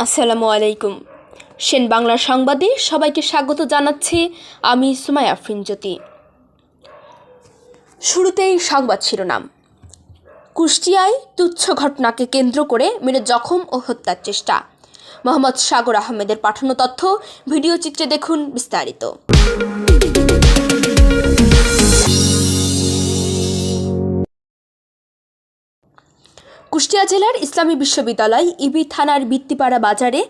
আসসালামু আলাইকুম। সেন বাংলা সংবাদে সবাইকে স্বাগত জানাচ্ছি আমি সুমাই আফরিন জ্যোতি শুরুতেই সংবাদ শিরোনাম। কুষ্টিয়ায় তুচ্ছ ঘটনাকে কেন্দ্র করে মেরে জখম ও হত্যার চেষ্টা। মোহাম্মদ সাগর আহমেদের পাঠানো তথ্য, ভিডিও চিত্রে দেখুন বিস্তারিত। কুষ্টিয়া জেলার ইসলামী বিশ্ববিদ্যালয় ইবি থানার বৃত্তিপাড়া বাজারে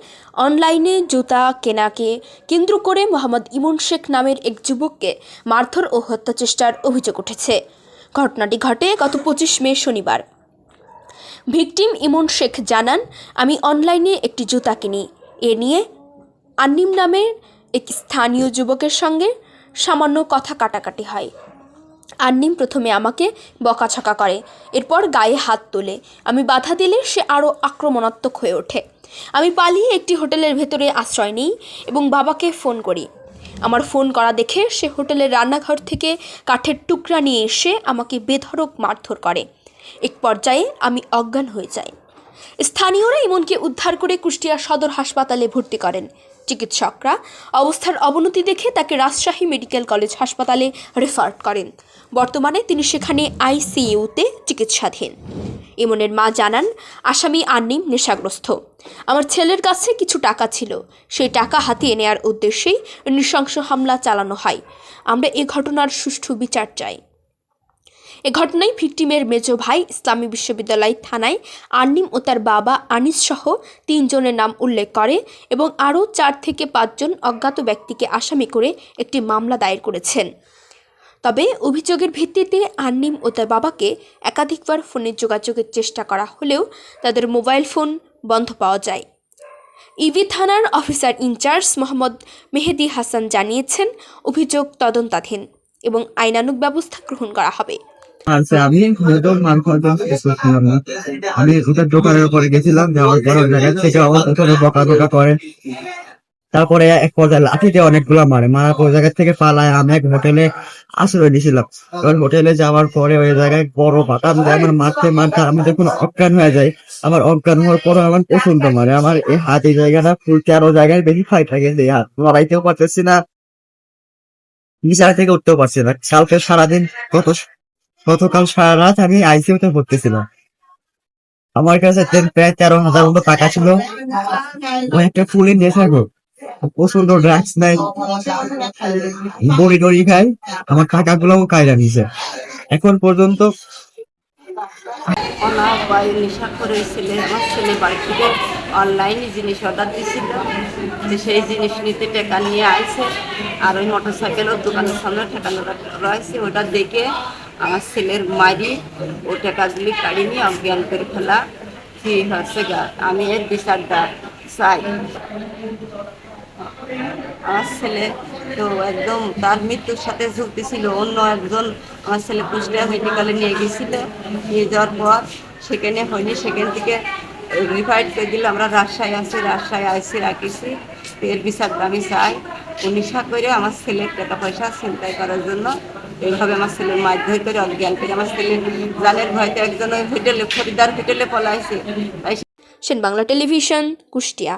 অনলাইনে জুতা কেনাকে কেন্দ্র করে মোহাম্মদ ইমন শেখ নামের এক যুবককে মারধর ও হত্যা চেষ্টার অভিযোগ উঠেছে। ঘটনাটি ঘটে গত পঁচিশ মে শনিবার। ভিকটিম ইমন শেখ জানান, আমি অনলাইনে একটি জুতা কিনি। এ নিয়ে আন্নিম নামের এক স্থানীয় যুবকের সঙ্গে সামান্য কথা কাটাকাটি হয়। আন্নিম প্রথমে আমাকে বকাছকা করে, এরপর গায়ে হাত তোলে। আমি বাধা দিলে সে আরও আক্রমণাত্মক হয়ে ওঠে। আমি পালিয়ে একটি হোটেলের ভেতরে আশ্রয় নিই এবং বাবাকে ফোন করি। আমার ফোন করা দেখে সে হোটেলের রান্নাঘর থেকে কাঠের টুকরা নিয়ে এসে আমাকে বেধড়ক মারধর করে। এক পর্যায়ে আমি অজ্ঞান হয়ে যাই। স্থানীয়রা ইমনকে উদ্ধার করে কুষ্টিয়া সদর হাসপাতালে ভর্তি করেন। চিকিৎসকরা অবস্থার অবনতি দেখে তাকে রাজশাহী মেডিকেল কলেজ হাসপাতালে রেফার করেন। বর্তমানে তিনি সেখানে আইসিইউতে চিকিৎসাধীন। ইমনের মা জানান, আসামি আন্নিম নেশাগ্রস্ত। আমার ছেলের কাছে কিছু টাকা ছিল। সেই টাকা হাতিয়ে নেয়ার উদ্দেশ্যেই নৃশংস হামলা চালানো হয়। আমরা এ ঘটনার সুষ্ঠু বিচার চাই। এ ঘটনায় ভিকটিমের মেজ ভাই ইসলামী বিশ্ববিদ্যালয় থানায় আর্নিম ও তার বাবা আনিস সহ তিনজনের নাম উল্লেখ করে এবং আরও চার থেকে পাঁচজন অজ্ঞাত ব্যক্তিকে আসামি করে একটি মামলা দায়ের করেছেন। তবে অভিযোগের ভিত্তিতে আন্নিম ও তার বাবাকে একাধিকবার ফোনে যোগাযোগের চেষ্টা করা হলেও তাদের মোবাইল ফোন বন্ধ পাওয়া যায়। ইবি থানার officer in charge Mohammad Mehedi Hasan জানিয়েছেন, অভিযোগ তদন্তাধীন এবং আইনানুগ ব্যবস্থা গ্রহণ করা হবে। আচ্ছা আমি খরচ করছিলাম না। আমি ওটার দোকানের উপরে গেছিলাম, যাওয়ার জায়গা থেকে আমার বকা বকা করে। তারপরে এক পর্যায়ে লাঠিতে অনেকগুলা মারে। মারার পর জায়গা থেকে পালায়। আমি এক হোটেলে আশ্রয় নিয়েছিলাম। এবার হোটেলে যাওয়ার পরে ওই জায়গায় বড় দিয়ে। আমার মারতে মারতে আমি যখন অজ্ঞান হয়ে যায়। আমার অজ্ঞান হওয়ার পরে আমার প্রচণ্ড মারে। আমার এই হাত জায়গাটা ফুল তেরো জায়গায় বেশি ফাইট থাকে। এই হাত লড়াইতেও পারতেছি না। বিছানা থেকে উঠতেও পারছি না। কালকে সারাদিন কত গতকাল সারা রাত আমি আইসিইউতে ভর্তি ছিলাম আমার কাছে প্রায় তেরো হাজার মতো টাকা ছিল। ওই একটা ফুলের নেশা গো প্রচণ্ড ড্রাগস নেয় বড়ি টড়ি খাই। আমার টাকা গুলোও কায়রা নিছে। এখন পর্যন্ত করে ছেলে বাড়ি জিনিস দিয়েছিল সেই জিনিস নিতে নিয়ে আর ওই মোটর সাইকেলের দোকানের সামনে ঠেকানো রয়েছে। ওটা দেখে আমার ছেলের মারি ও টাকাগুলি কাড়ি অজ্ঞান করে ফেলা। কি হচ্ছে গা? আমি এর বিচারটা চাই। আমার ছেলে তো একদম তার মৃত্যুর সাথে ঝুঁকতেছিল অন্য একজন আমার ছেলে কুষ্টিয়া মেডিকেলে নিয়ে গেছিল। নিয়ে যাওয়ার পর সেখানে হয়নি। সেখান থেকে রিফাইড করে দিলে, আমরা রাজশাহী আছি, রাজশাহী আইসি, রাখিছি। এর বিচারটা আমি চাই। উনিশা করে আমার ছেলের টাকা পয়সা চিন্তাই করার জন্য এইভাবে আমার ছেলের মাধ্যমে করে অজ্ঞান করে। আমার ছেলে জানের ভয়তে একজন ওই হোটেলে খরিদার হোটেলে পলাইছে। সেন বাংলা টেলিভিশন, কুষ্টিয়া।